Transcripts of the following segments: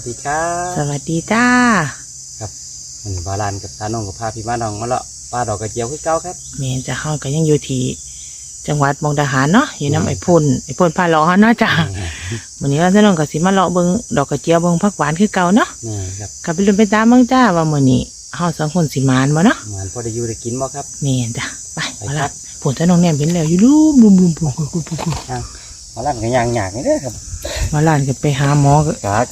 วัสดีครับสวัสดีจ้ามันบาลานกับตาน้องกับพาพี่มาน้องมาเลาะปลาดอกกระเจียวคือเก้าครับเมนจะเฮาก็ยังอยู่ที่จังหวัดมุกดาหารเนาะอยู่อืมน้ำไอ้พุ่นไอ้พุ่นพาเลาะเฮาเนาะจ้าวันนี้ว่าท่านน้องก็สิมาเลาะเบิ่งดอกกระเจียวเบิ่งผักหวานคือเก่าเนาะนี่ครับก็ไปลุ้นไปตามเบิ่งจ้าว่ามื้อนี้เฮาสองคนสิมานบ่เนาะงานพอได้อยู่ได้กินบ่ครับเมนจ้ะไปไปมาครัละบพุ่นท่านน้องแนมเห็นแล้วอยู่ลุมลุมลุมลุมลุมลุมลุมบาลานกันอย่างหยากนี่เด้อครับมาล้านก็ไปหาหมอก็ครับ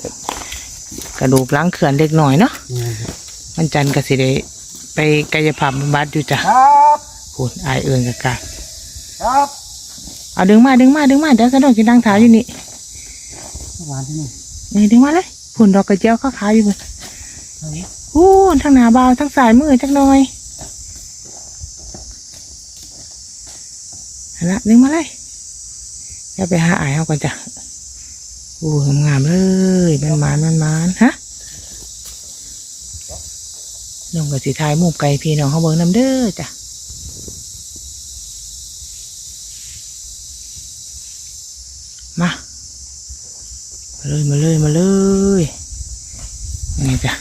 กระดูกหลังเขื่อนเล็กน้อยเนาะนี่ครับวันจันทร์ก็สิได้ไปกายภาพบำบัดอยู่จ้ะครับพุ่นอายเอิ้นกะกะครับเอาดึงมาดึงมาดึงมาเดี๋ยวท่านน้องสินั่งถาอยู่นี่หวานที่นี่นี่ดึงมาเลยผุนดอกกระเจียวขาวๆอยู่บนอู้ทั้งหน้าบาวทั้งสายมือจักหน่อยเอาละดึงมาเลยเดี๋ยวไปหาอายเอาก่อนจ้ะอู้งามๆเลยมันมานมันมานฮะ น้องกับสีทายหมุมไก่พี่น้องเขาเบิ่งน้ำเด้อจ้ะมามาเลยมาเลยมาเลยนี่จ้ะ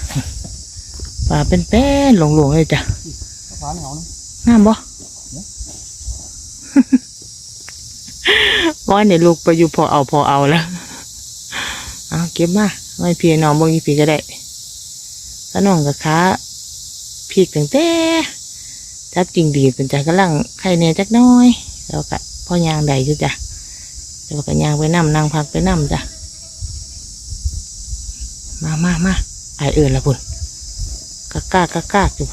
ปลาเป็นแป้นๆหลงๆเลยจ้ะหวานเหงานะงามบ่ว่าเนี่ยลูกไปอยู่พอเอาพอเอาแล้วเอาเก็บมาไม่พี่น้องเบางทีพี่ก็ได้ถ้าน้องกับขา พีกตั้งแต่จับจริงดีเป็นใจกำลังไข่เนี่ยจักหน้อย แล้วก็พ่อยางใดอยู่จ้ะแล้วก็ยางไปนั่นั่งพักไปนั่จ้ะมามามาไอายเอื่นละพุ่นกะกากะกากอยู่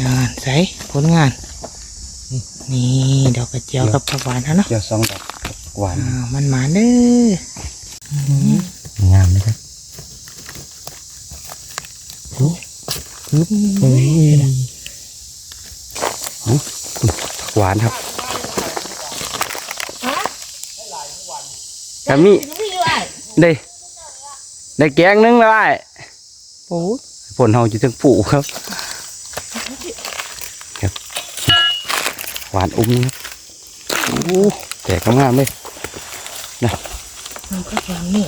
งานใส่ผลงาน นี่ดอกกระเจียวกับผักหวานเขาเนาะเจียวสองดอกหวานอ่ามันหมาเด้องามเลยครับ ฮึบเฮ้ยเอาหวานครับกามีได้ได้แกงหนึงแล้วไอ้โอ้ยผลเฮาจะถึงปู่ครับครับหวานอุ้มนี่ครับโอ้แต่ก็งามเลยน้ำข้าวหวานนี่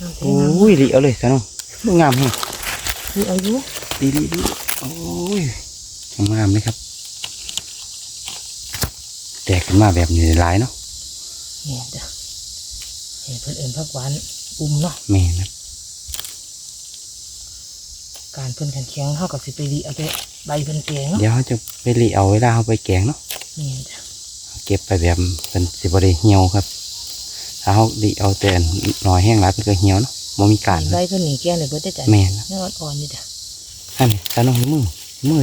น้ำเทโอ้น้ำยดีเอาเลยสน้องดูงามแฮะคื ออายุดีดีดีโอ้ยงามเลยครับ แตกขึ้นมาแบบนี้หลายเนาะเนี่ยจ้ะเห็นเพื่อนเอินผักหวานอุ้มเนาะแม่นะการเพิ่นขันเคียงเท่ากับสิไปดีเอาไปใบเพิ่นแกงเนาะเดี๋ยวเขาจะไปรีเอาเวลาเขาไปแกงเนาะเนี่ยจ้ะเก็บไปแบบเป็นสิบริเหี่ยวครับถ้าเขารีเอาแต่หน่อยแห้งหลายเป็นก็เหี่ยวเนาะ บ่มีการใบเพิ่นหนีแกงเลยเพิ่นได้จ้ะแม่นะยังอ่อนๆอยู่จ้ะอันนี้สน้องมือมือมือ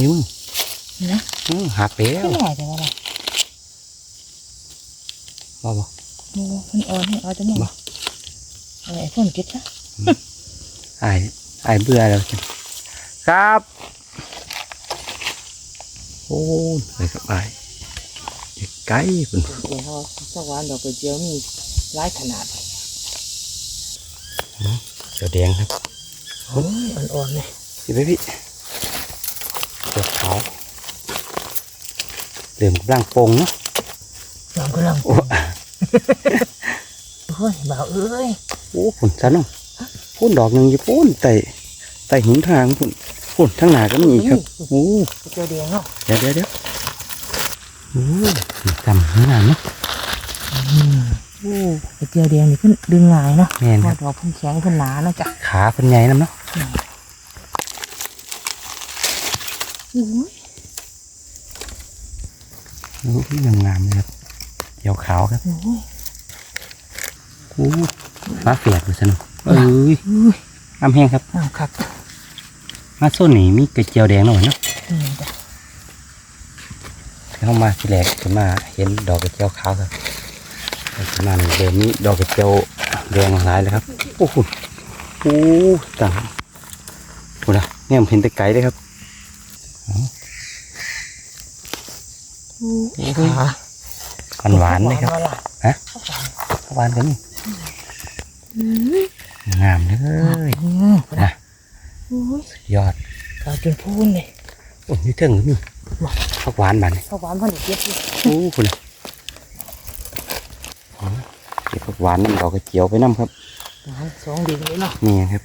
นี่นะมือหักแล้วขึ้นหน่อยแต่ว่าอะไรบ่บ่โอ้มันอ่อนให้เอาจังหบ่วะเอาไอ้พ่นเก็บซะอายอายเบื่อแล้วจ้ะครับโอ้ยไปครับอายไกลๆเป็นเดี๋ยวเขาสักวันดอกกระเจียวมีหลายขนาด เขียวแดงครับโอ้ยอ่อนๆเลยพี่ไปพี่เขียวขาวเหลื่อมกำลังโปงเนาะน้ำกำลังโอ้โอ้ยบ่าวเอ้ยโอ้ผุนสันเนาะพุ่นดอกหนึ่งอยู่พุ่นไต่ไต่หินทางพุ่นพุ่นทั้งหนาก็มีอีกครับโอ้กระเจียวแดงเนาะเดี๋ยวเดี๋ยวเดี๋ยวโอ้จำข้างหน้าเนาะ โอ้กระเจียวแดงนี่ขึ้นดึงง่ายเนาะแม่นเพครัราะบดอกเพิ่นแข็งเพิ่นหนาเนาะจ้ะขาเพิ่นใหญ่น้ำเนาะโอ้ยโอ้ยงามๆเลยครับเขียวขาวครับโอ้ยโอ้ฟ้าเฟียดเลยสันเนาะเอ้ยอุ้ยงามแห้งครับ น้ำคักมาโซนนี้มีกระเจียวแดงหน่อยเนาะนี่จ้ะเข้ามาทีแรกจะมาเห็นดอกกระเจียวขาวครับ ประมาณเดือนนี้ดอกกระเจียวแดงหลายเลยครับโอ้โหโอ้ต่างโอ้ละเนี่ยผมเห็นแต่ไกลเลยครับขาหวานหวานๆเลยครับหวานฮะหวานกันนี่งามเลยๆอืมนะโอ้ยยอดกาจนพูนเลยโอ้ยนี่เทิงนี่ว้าผักหวานบานนี่ข้าวหวานพันธุ์เก็บเลยโอ้คุณ ผักหวานน้ำดอกกระเจียวไปน้ำครับหวานสองดินเลยเนาะนี่ครับ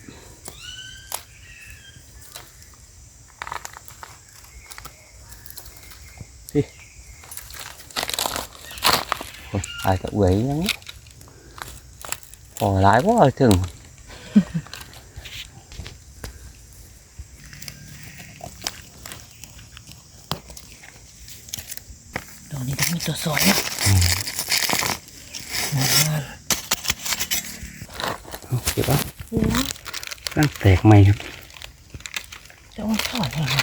พี่โอ้ยอายจะเอื่อยยังพอหลายว่าถึงดอกนี้ต้องมีตัวสองเนาะงาน เอาเก็บเอะ โอ้ย ตั้งแตกใหม่ครับเจ้าทอดให้มา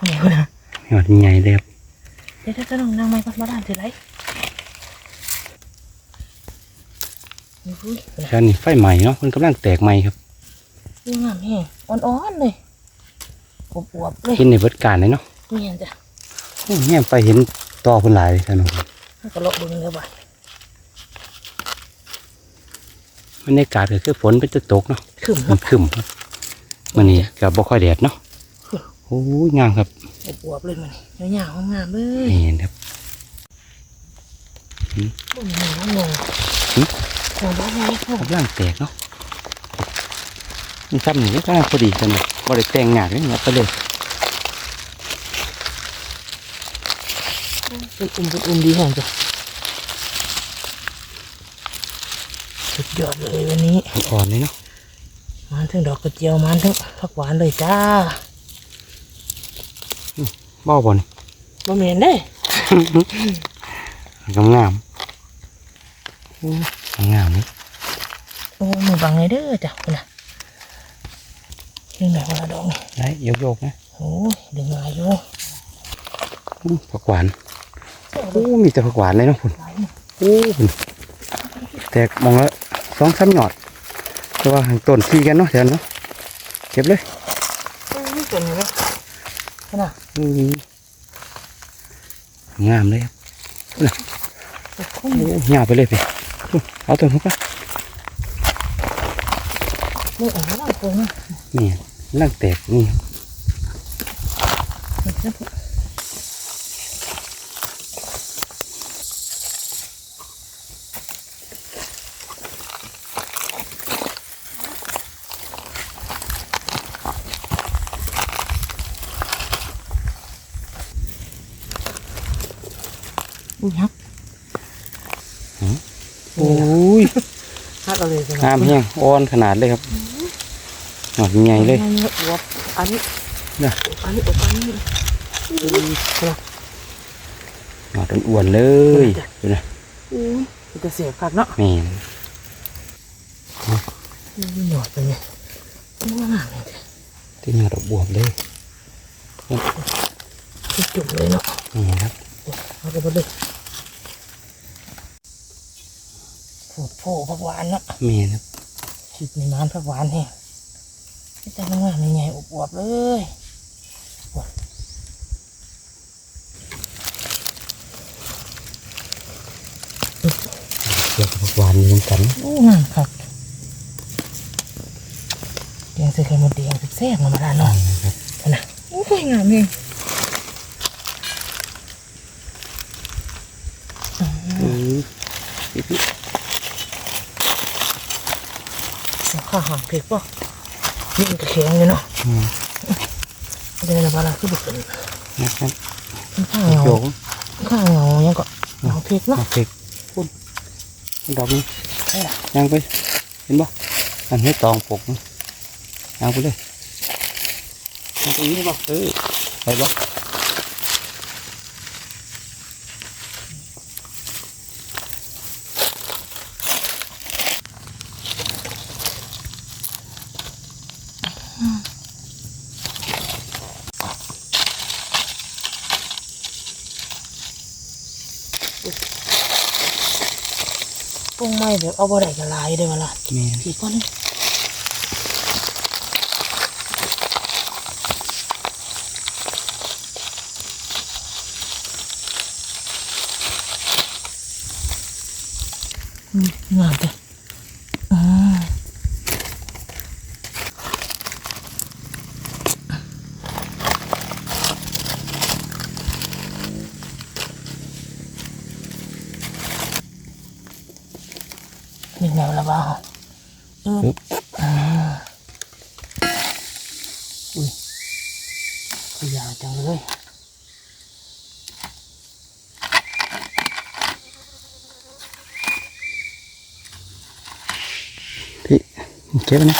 เนี่ยนะยอดใหญ่เลยครับเดี๋ยวจะต้องนั่งไม้ก่อนมาด้านสิไรอุ้ยชานี่ไฟใหม่เนาะมันกำลังแตกใหม่ครับดูงามแห้งอ่อนๆเลยอวบๆเลยเห็นในเบิดการเลยเนาะเนี่ยจ้ะโอ้ยเนี่ยไปเห็นต่อคนหลายเลยท่านผู้ชมให้ก็เลาะเบึงเลยบ่ะ บรรยากาศก็คือฝนเป็นจะตกเนาะขึ้นมัเนาะนครึมครับมันนี่กับบ่ค่อยแดดเนาะโอ้ยงามครับอวบๆเลยมันนี่ยาวๆงามๆเลยนี่ครับบ่มีหนึ่งงงหึโอ้บ้านไงโอ้กำลังแตกเนาะมันซ้ำหนึ่งก็กำลังพอดีกันเลยบ่ได้แต่งงานเลยเนี่ยไปเลยเป็นอุ่มเป็นอุ่มดีแห่งจ้ะสุด ยอดเลยวันนี้อ่อนเลยเนาะมาทั้งดอกกระเจียวมาทั้งผักหวานเลยจ้าเบ้าบอลบ่เหม็นเด้งามงามโอ้ยงามนี่โอ้มือบังเลยเด้อจ้ะคุณน่ะดึงหน่อยคนละดอกนี่ได้โยกโยกๆนะโอ้ยดึงง่ายอยู่อู้ผักหวานโอ้มีแต่ผักหวานเลยเนาะคุณหลายหนึ่งโอ้คุณแตกมองละ สองสามหยอดแต่ว่าหางต้นที่กันเนาะแถวนั้นเนาะเก็บเลยโอ้ยเป็นไงเนาะขนาดอืมงามเลยครับคุ้มโอ้ยยาวไปเลยพี่เอาตัวนุกละมืออ่อนมากเลยนะนี่นั่งแตกนี่ ฮักโอ้ยฮักเอาเลยจ้ะงามแห้งอ่อนขนาดเลยครับหนอดใหญ่เลยอันนี้อวบอันนี้น่ะอันนี้อบอันนี้ขนาดหนอดอ้วนๆเลยดูนะอุ้ยมันจะเสียบคักเนาะแม่นนี่หยอดไปเนี่ยมันงามเลยจ้ะที่หนอดบวบเลยจุ่มเลยเนาะนี่ครับเอาไปหมดเลย ผล่โผล่ผักหวานเนาะแม่นครับคิดในน้ำผักหวานแห้งแต่มันงามยังไงอวบๆเลยโอ้ยเกี่ยวกับผักหวานเหมือนกันโอ้งามครับแกงใส่ไข่มดแดงแซ่บๆมาแล้วเนาะครับนะโอ้ยงามเองอืมพี่พี่ ข้าหางเผ็ดป่ะนี่มันก็แข็งอยู่เนาะอืมเดี๋ยวเราบาลาคือบุกขึ้นนะครับข้างเงาโยกข้างเงายังก็เงาเผ็ดเนาะเอาเพ็กพุ่นดอกนี้ยังไปเห็นบ่อันให้ตองปกนะยังไปเลยยังตรงนี้บ่เออไปบ่ปรุ งไม่แบบเอาบ่ได้ก็หลายเด้อมาละแม่นผีก้อนนี่อืมงามจ้ะอ่า เบาอืออ่าอุ้ยตัวยาวจังเลยพี่เก็บนะ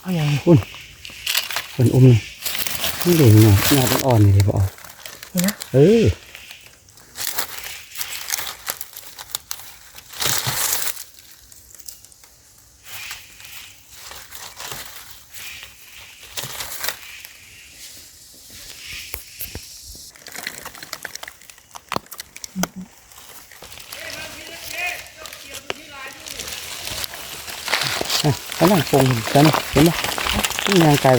เอาอย่างนี้คนอุ้มนี่นี่เด็กเนาะหน้าต้องอ่อนเลยบอกนี่นะเออ อะกำลังปรุงกันเห็นไหมนี่ยางไกลไ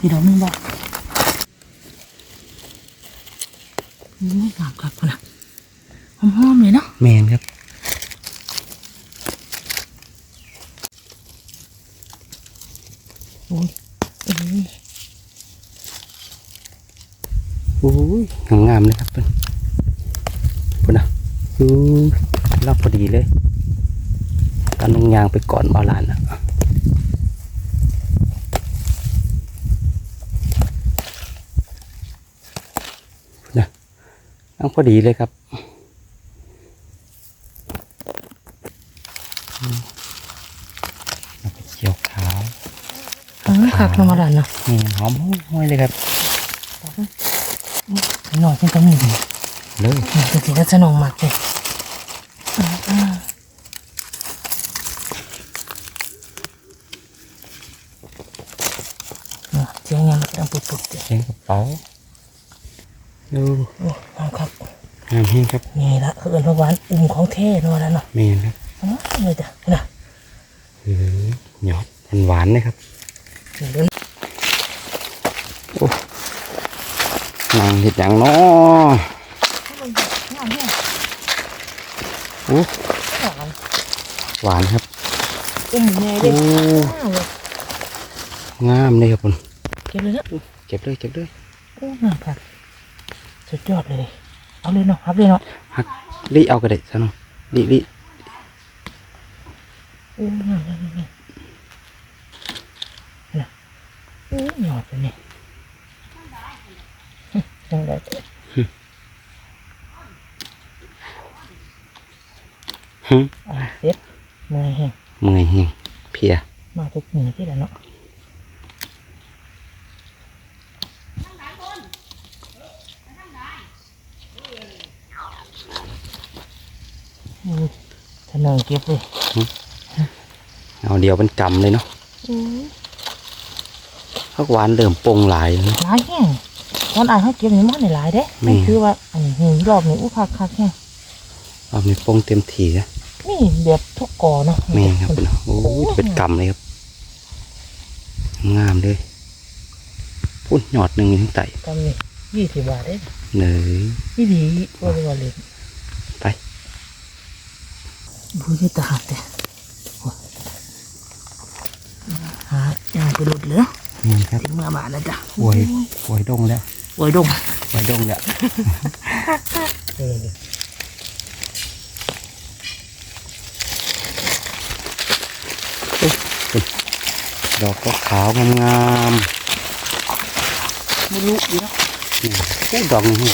ปแล้วไปบ่จำงัดเอาดิเฮ้ยคุณอุ้ยกำลังอ่อนๆเลยเนาะอุ้ยหายพี่ดอกมึงบอกอุ้ยงามครับคนน่ะหอมๆเลยเนาะแมนครับอุ้ยอุ้ยโอ้ยงามๆเลยครับเพิ่นเพิ่นนะอู้รับพอดีเลยตอนลงยางไปก่อนบาลานนะเพิ่นนะ นั่งพอดีเลยครับอืมแล้วก็เจียวขาวเออขักลงมาดันเนาะนี่หอมห้อยเลยครับหน่อยจังก็มีเลยนี่จริงๆก็จะนองมากเลยอ่าๆอะเจียงยังดังปุดๆเลยเสียงกระเป๋า ดูโอ้เอาครับงามแห้งครับนี่ละคือเอินพระวานอุ้มของเท่นอนแล้วเนาะเมนครับอ๋อเลยจ้ะนะหือหยอดหวานๆเลยครับเดินนางเห็ดอย่างน้อโอ้หวานครับอุ้มแม่เลโอ้ยอ้าวเลยงามเลยครับคุณเก็บเลยนะเก็บเลยเก็บเลยโอ้งามครับ สุดยอดเลย เอาเลยเนาะครับเลยเนาะหักรีเอากระเด็ดซะหน่อยรีรีโอ้งามเลยนี่นะโอ้หยอดไปนี่จังได้ หึ อะเด็ดเมื่อยแห้ง เมื่อยแห้งเพลีย มาทุกหนึ่งที่แล้วเนาะอืมถ้าหนึ่งเก็บเลย เอาเดียวเป็นกำเลยเนาะพักหวานเริ่มปงหลายแล้วนะหลายแห้งตอนอ่านเขาเก็บนี่มันได้หลายเด้แม่นี่คือว่าอันนี้รอบนี้อู้คักคักแห้งเอามีปงเต็มถี่นะนี่แบบทุกกอเนาะแม่นครับเป็นโอ้ยเป็นกำเลยครับ งามเลยพุ่นหยอดหนึ่งอยู่ทั้งไตกำนี่ยี่สิบบาทเด้เนยนี่ดีว่าเลยว่าเลยไปบูชตาหักแต่โอ้ยหาอ ย่างไปหลุดเลยเนาะนี่ครับถึงเมื่อบาทแล้วจ้ะป่วยป่วยดงแล้วโอ้ยดงป่วยดงแล้วเออดอกก็ขาวงามไม่รู้อยู่เนาะๆนี่พูดดอกนี้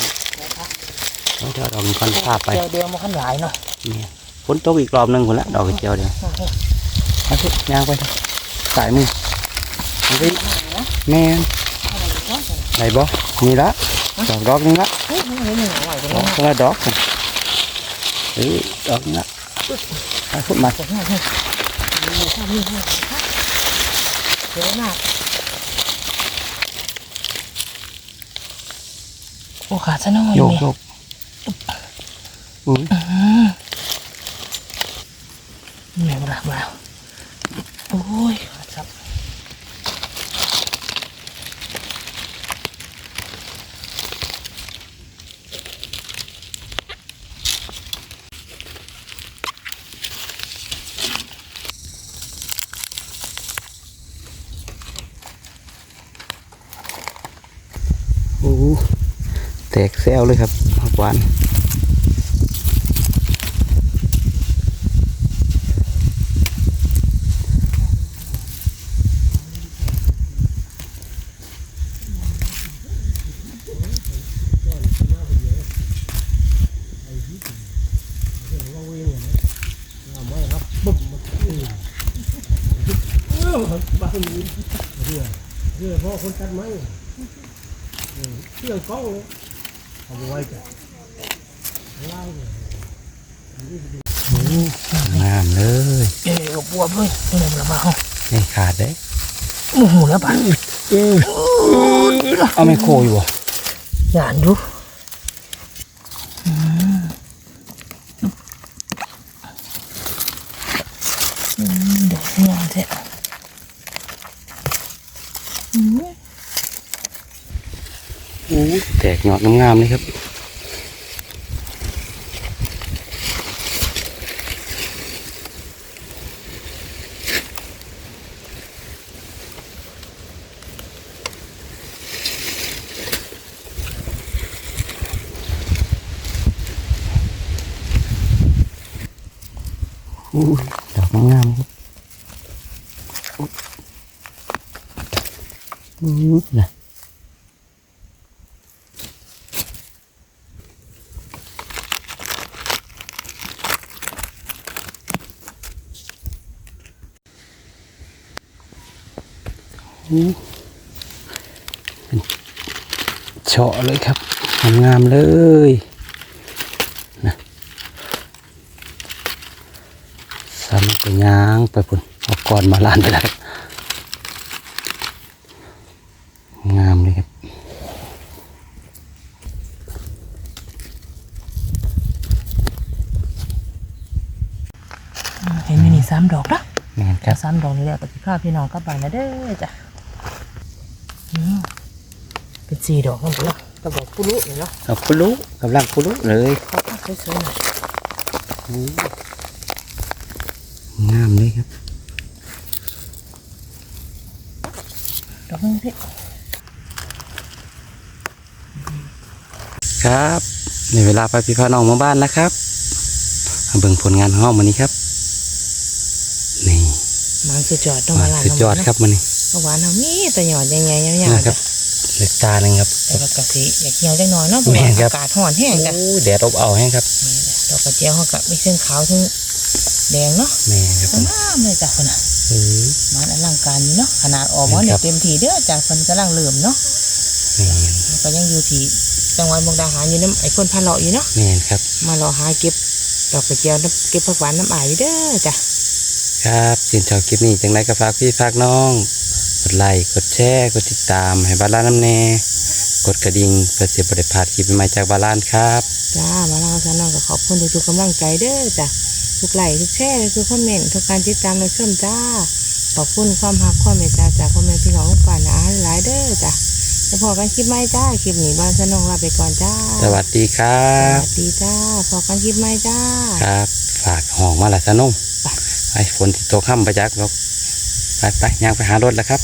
เอาเดี๋ยวดอกนี้ก่อนพาไปเดียวเดียวมาขั้นหลายเนาะนี่ฝนตกอีกรอบหนึงคนละดอกกระเจียวเดียวเอาสิย่างไปเถอะ สายมือเอาไปแม่นไหนบ่นี่ละดอกดอกนึงละเฮ้ยมันไม่เหนียวไหวตรงดอนี้กคนละดอกเอ้ยดอกนึงละเอาขึ้นมาจะให้ให้มีข้าวมีให้เยอะมากโอ้ขาดซะหน่อยโยกนี่โยกอุ้ยเหนียวละมาโอ้ยขาดซะ ตกแซวเลยครับผักหวานบ้านนี้เรือเรือพ่อคนตัดไม้เออเครื่องกล้องเลย งามเลยเอ้ยก็บวมเลยนี่เลยมาเอาไม่ขาดเด้หมูหมูแล้วป่ะเอาไม่โคอยู่บ่หยานดูอืมอืมเดี๋ยวงานเถอะอืม อู้แต กยอดงามๆเลยครับอู้ดอกงามๆครับอู้นะ เป็นเฉาะเลยครับงามๆเลยนะสามารถไปย่างไปพุ่นเอาก่อนมาลานไปแล้วครับงามเลยครับเห็นมีนี่สามดอกนะแม่นครับสามดอกนี่แหละกับพี่ข้าพี่น้องกลับบ้านนะเด้อจ้ะอืมเป็น สี่ดอกนั่นแหละกระบอกผู้รู้นี่เนาะเอาปุลุกำลังปุลุเลยเขาพักสวยๆหน่อยงามเลยครับดอกนึงสิครับในเวลาไปพี่พาน้องมาบ้านนะครับมาเบิ่งผลงานของเราวันนี้ครับนี่มันสุดยอดต้องมามาลานสุดยอดครับวันนี้เมื่อวานเรามีแต่หยอดใหญ่ๆยาวๆนะครับเหล็กตาหนึ่งครับแต่ก็กะทิอยากเหี่ยวจังหน่อยเนาะเพราะแม่ว่านครับอากาศร้อนแห้งจ้ะโอ้ยแดดอบเอาวแห้งครับนี่แหละดอกกระเจียวเขากับมีเส้นขาวทั้งแดงเนาะแม่ครับสวยงามเลยจ้ะคนน่ะเออมันอลังการอยู่เนาะขนาดออกมาคเนี่รัยบเต็มทีเด้อจากคนกำลังเริ่มเนาะแม่นแล้วก็ยังอยู่ที่จังหวัดมุกดาหารอยู่น้ำไอ้คนพาเลาะอยู่เนาะแม่นครับ มารอหาเก็บดอกกระเจียวน้ำเก็บผักหวานน้ำอายอยู่เด้อจ้ะครับสินชอบคลิปนี้จังไรก็ฝากพี่ฝากน้องก ดไลค์ กดแชร์ กดติดตามให้บาลานน้ำแน่กดกระดิ่งเพื่อเสียบริพลาดคลิปใหม่ๆจากบาลานครับ จ้ามาเล่าซะน้องก็ขอบคุณทุกๆกำลังใจเด้อจ้ะทุกไลค์ทุกแชร์ทุกคอมเมนต์ทุกการติดตามและชมจ้าขอบคุณความรักความเมตตาจากพ่อแม่พี่น้องป่านอาหลายเด้อจ้ะแล้วพอกันคลิปใหม่จ้าคลิปนี้บ้านซะน้องลาไปก่อนจ้าสวัสดีครัสบ วัสดีจ้าพอกันคลิปใหม่จ้า ครับ ฝากห้องมาละสนุ่งไปไอ้ฝนที่ตกค่ำประจักษ์บอกไปไปย่างไปหารถแล้วครับ